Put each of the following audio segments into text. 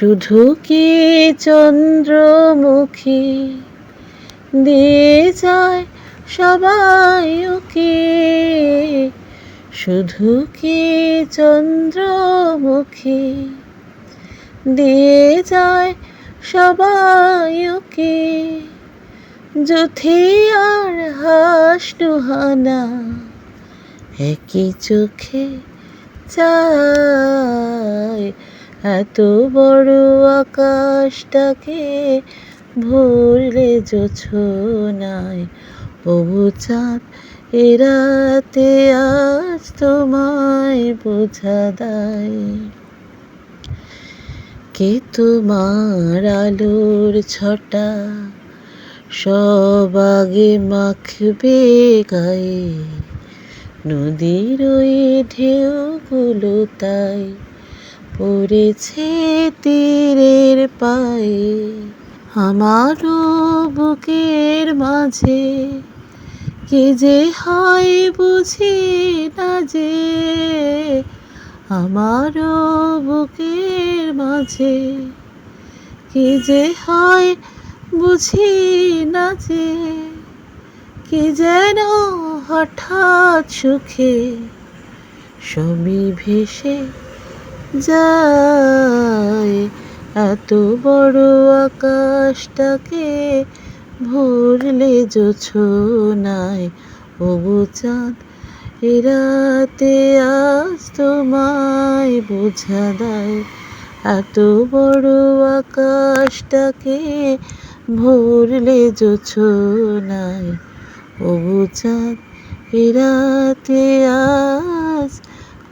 শুধু কি চন্দ্রমুখী? দিয়ে যায় সবাই ওকে শুধু কি চন্দ্রমুখী? দিয়ে যায় সবাই ওকে যুথি আর হাস দুহানা একই চোখে চায় এত বড় আকাশটাকে ভুললে নাই। ওবু চাঁদ এরাতে আজ তোমায় বোঝা দেয়। কে তোমার আলোর ছটা? সব আগে মাখবে গায়ে। নদীর ওই ঢেউগুলো তাই। পড়েছে তীরের পায়ে আমারও বুকের মাঝে। কি যে হয় বুঝি না যে আমারও বুকের মাঝে। কি যে হয় বুঝি না যে, কি যেন হঠাৎ সুখে সবই ভেসে যায়। এত বড় আকাশটাকে ভরলে নাই। ওবু চাঁদ এরাতে আজ তোমায় বোঝা দেয় এত বড় আকাশটাকে ভরলে নাই। ওবু চাঁদ এরাতে আজ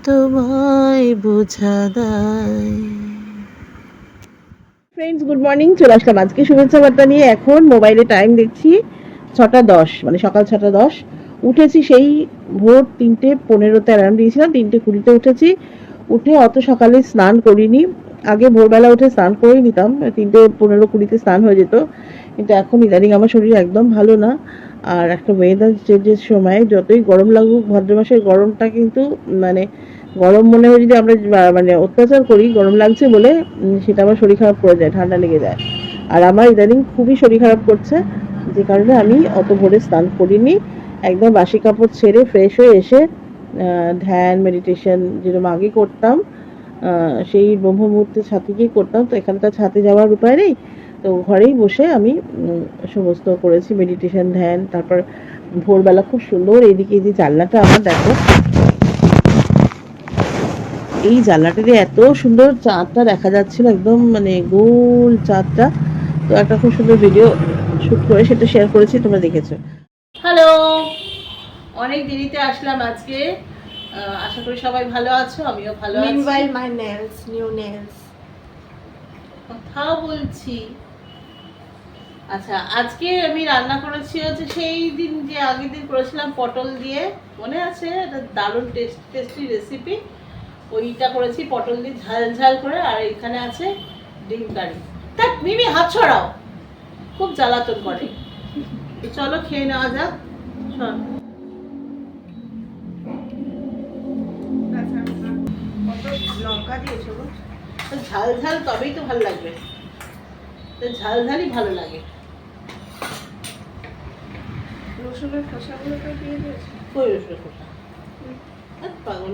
তোমায় বোঝা দেয় ফ্রেন্ডস গুড মর্নিং চলে আসলাম আজকে শুভেচ্ছা বার্তা নিয়ে। এখন মোবাইলে টাইম দেখছি ছটা দশ মানে সকাল ছটা দশ। উঠেছি সেই ভোর তিনটে পনেরোতে অ্যালার্ম দিয়েছিলাম, তিনটে কুড়িতে উঠেছি। উঠে অত সকালে স্নান করিনি। আগে ভোরবেলা উঠে স্নান করে নিতাম, তিনটে পনেরো কুড়িতে স্নান হয়ে যেত। কিন্তু এখন ইদানিং আমার শরীর একদম ভালো না। আর একটা ওয়েদার চেঞ্জের সময় যতই গরম লাগুক ভাদ্র মাসের গরমটা কিন্তু মানে গরম মনে হয় যদি আমরা মানে অত্যাচার করি, গরম লাগছে বলে সেটা আমার শরীর খারাপ করে যায় ঠান্ডা লেগে যায়। আর আমার ইদানিং খুবই শরীর খারাপ করছে, যে কারণে আমি অত ভোরে স্নান করিনি। একদম বাসি কাপড় ছেড়ে ফ্রেশ হয়ে এসে ধ্যান মেডিটেশন যেরকম আগে করতাম সেই ব্রহ্ম মুহূর্তে ছাতে গিয়ে করতাম। তো এখানে তো ছাতে যাওয়ার উপায় নেই। তো ঘরেই বসে আমি সমস্ত করেছি মেডিটেশন ধ্যান, তারপর ভোরবেলা খুব সুন্দর এদিকে এই যে জানলাটা আমার দেখো এই জানলাটা দিয়ে এত সুন্দর চাঁদটা দেখা যাচ্ছিল একদম মানে গোল চাঁদটা। তো একটা খুব সুন্দর ভিডিও শুট করে সেটা শেয়ার করেছি তোমরা দেখেছ। হ্যালো অনেক দেরিতে আসলাম আজকে। আশা করি সবাই ভালো আছো আমিও ভালো আছি। Meanwhile, my nails, new nails. কথা বলছি। আচ্ছা আজকে আমি রান্না করেছি হচ্ছে সেই দিন যে আগের দিন করেছিলাম পটল দিয়ে। মনে আছে? এটা দারুণ টেস্ট টেস্টি রেসিপি ওইটা করেছি পটল দিয়ে ঝাল ঝাল করে আর এখানে আছে ডিম কারি। দেখ মিমি হাত ছড়াও। খুব জ্বালাতন করে। চলো খেয়ে নেওয়া যাক। চল। লঙ্কা দিয়েছ ঝাল ঝাল তবেই তো ভালো লাগবে। তো ঝাল ঝালই ভালো লাগে। রসুনের খোসাগুলো তো দিয়ে দিয়েছ? কই রসুনের খোসা। পাগল।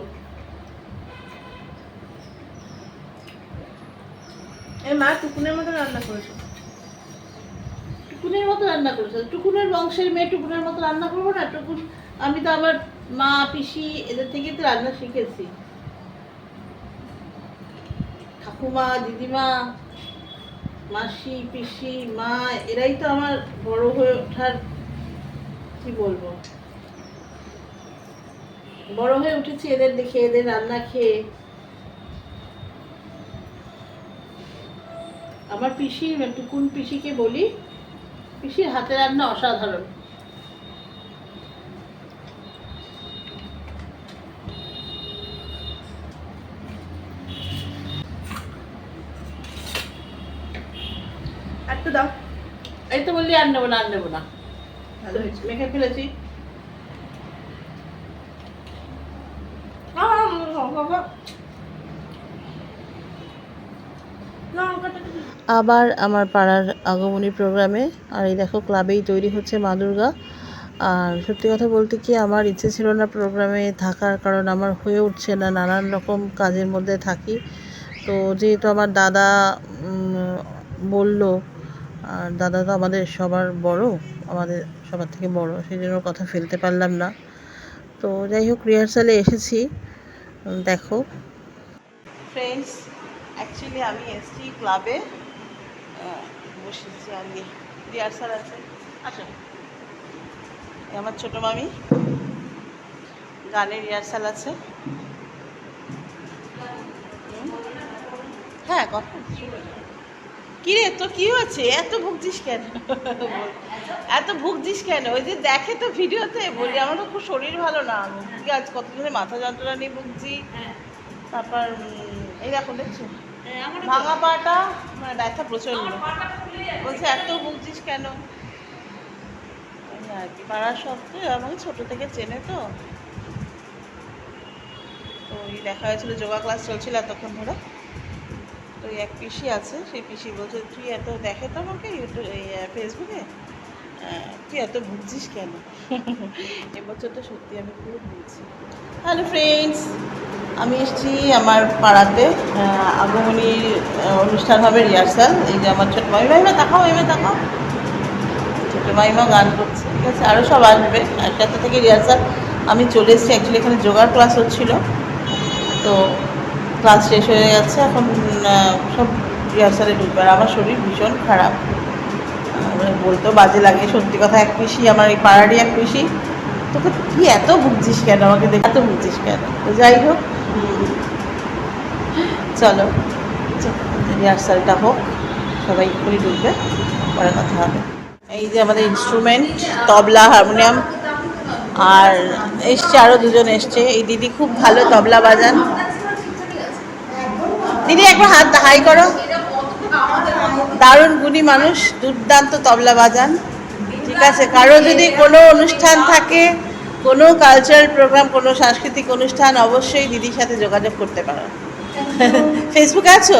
মা, টুকুনের মতো রান্না টুকুনের মতো রান্না টুকুনের বংশের মেয়ে টুকুনের মতো রান্না করব না? টুকুন, আমি তো মা, পিসি এদের থেকে তো রান্না শিখেছি। ঠাকুমা, দিদিমা, মাসি, পিসি, মা, এরাই তো আমার বড় হয়ে ওঠার, কি বলব? বড় হয়ে উঠেছি এদের দেখে, এদের রান্না খেয়ে। আমার পিসি টুকুন পিসিকে বলি পিসির হাতে রান্না অসাধারণ। একটু দাও। এই তো বললি আর নেব না আর নেব না। ভালো হয়েছে। মেখে ফেলেছি। বাবা। না আবার আমার পাড়ার আগমনী প্রোগ্রামে, আর এই দেখো ক্লাবেই তৈরি হচ্ছে মা দুর্গা। আর সত্যি কথা বলতে কি, আমার ইচ্ছে ছিল না প্রোগ্রামে থাকার, কারণ আমার হয়ে উঠছে না, নানান রকম কাজের মধ্যে থাকি। তো যেহেতু আমার দাদা বলল, আর দাদা তো আমাদের সবার বড়, আমাদের সবার থেকে বড়, সেই জন্য কথা ফেলতে পারলাম না। তো যাই হোক রিহার্সালে এসেছি। দেখো। ফ্রেন্ডস অ্যাকচুয়ালি আমি এসছি ক্লাবে বসেছি আমি রিহার্সাল আছে। আসো আমার ছোটো মামি। গানের রিহার্সাল আছে। হ্যাঁ কথা। কি রে তো কি হয়েছে? এত ভুগছিস কেন? এত ভুগছিস কেন? ওই যে দেখে তো ভিডিওতে বলি, আমার তো খুব শরীর ভালো না। ভুগি আজ কতদিনে মাথা যন্ত্রণা নিয়ে ভুগছি। তারপর এই দেখো দেখছ? ভাঙা পাটা মানে ব্যথা প্রচণ্ড বলছে এত ভুগছিস কেন? আর কি সব তো আমাকে ছোট থেকে চেনে তো। তো এই দেখা হয়েছিল যোগা ক্লাস চলছিল এতক্ষণ ধরে। তো এই এক পিসি আছে সেই পিসি বলছে তুই এত দেখে তো আমাকে ইউটিউব ফেসবুকে তুই এত ভুগছিস কেন? এবছর তো সত্যি আমি খুব ভুগছি হ্যালো ফ্রেন্ডস আমি এসেছি আমার পাড়াতে আগমনীর অনুষ্ঠান হবে রিহার্সাল। এই যে আমার ছোটো মামি মাইমা দেখাও এমে দেখাও ছোটো মাইমা গান করছে, ঠিক আছে? আরও সব আসবে। একসাথে থেকে রিহার্সাল। আমি চলে এসেছি অ্যাকচুয়ালি এখানে যোগার ক্লাস হচ্ছিল। তো ক্লাস শেষ হয়ে গেছে, এখন সব রিহার্সালে ঢুকবে। আর আমার শরীর ভীষণ খারাপ। বলতেও বাজে লাগে, সত্যি কথা এক পিসি, আমার এই পাড়ারই এক পিসি। তোকে তুই এত ভুগছিস কেন? আমাকে দেখে, এত ভুগছিস কেন? তো যাই হোক চলো রিহার্সালটা হোক, সবাই এক্ষুনি ঢুকবে, পরে কথা হবে। এই যে আমাদের ইনস্ট্রুমেন্ট তবলা হারমোনিয়াম আর এসছে আরও দুজন এসছে। এই দিদি খুব ভালো তবলা বাজান। দিদি, একবার হাত হাই করো। দারুণ গুণী মানুষ, দুর্দান্ত তবলা বাজান। ঠিক আছে, কারও যদি কোনো অনুষ্ঠান থাকে কোনো কালচারাল প্রোগ্রাম কোনো সাংস্কৃতিক অনুষ্ঠান অবশ্যই দিদির সাথে যোগাযোগ করতে পারো। ফেসবুকে আছো?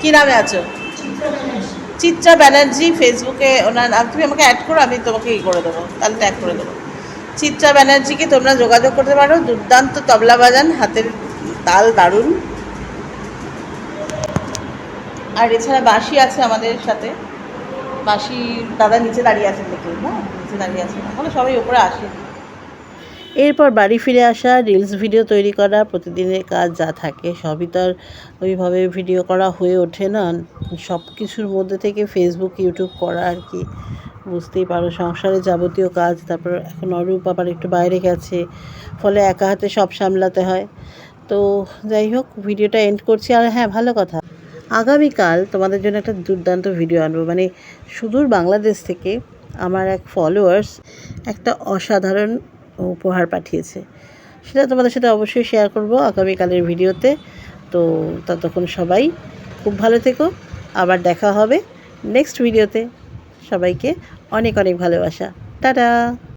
কি নামে আছো? চিত্রা ব্যানার্জি ফেসবুকে ওনার নাম। তুমি আমাকে অ্যাড করো, আমি তোমাকে ই করে দেবো। তাহলে ট্যাগ করে দেবো। চিত্রা ব্যানার্জিকে তোমরা যোগাযোগ করতে পারো। দুর্দান্ত তবলা বাজান, হাতের তাল দারুণ। আর এছাড়া বাঁশি আছে আমাদের সাথে। বাঁশি দাদা নিচে দাঁড়িয়ে আছেন দেখি হ্যাঁ? নিচে দাঁড়িয়ে আছেন। এখন সবাই ওপরে আসে এরপর বাড়ি ফিরে আসা রিলস ভিডিও তৈরি করা, প্রতিদিনের কাজ যা থাকে সবই তো আর ওইভাবে ভিডিও করা হয়ে ওঠে না। সব কিছুর মধ্যে থেকে ফেসবুক ইউটিউব করা আর কি। বুঝতেই পারো, সংসারে যাবতীয় কাজ, তারপর এখন অরূপ আবার একটু বাইরে গেছে, ফলে একা হাতে সব সামলাতে হয়। তো যাই হোক ভিডিওটা এন্ড করছি। আর হ্যাঁ ভালো কথা। আগামীকাল তোমাদের জন্য একটা দুর্দান্ত ভিডিও আনব। মানে সুদূর বাংলাদেশ থেকে আমার এক ফলোয়ার্স একটা অসাধারণ উপহার পাঠিয়েছে। সেটা তোমাদের সাথে অবশ্যই শেয়ার করব আগামীকালের ভিডিওতে। তো ততক্ষণ সবাই খুব ভালো থেকো। আবার দেখা হবে নেক্সট ভিডিওতে সবাইকে অনেক অনেক ভালোবাসা। টাটা!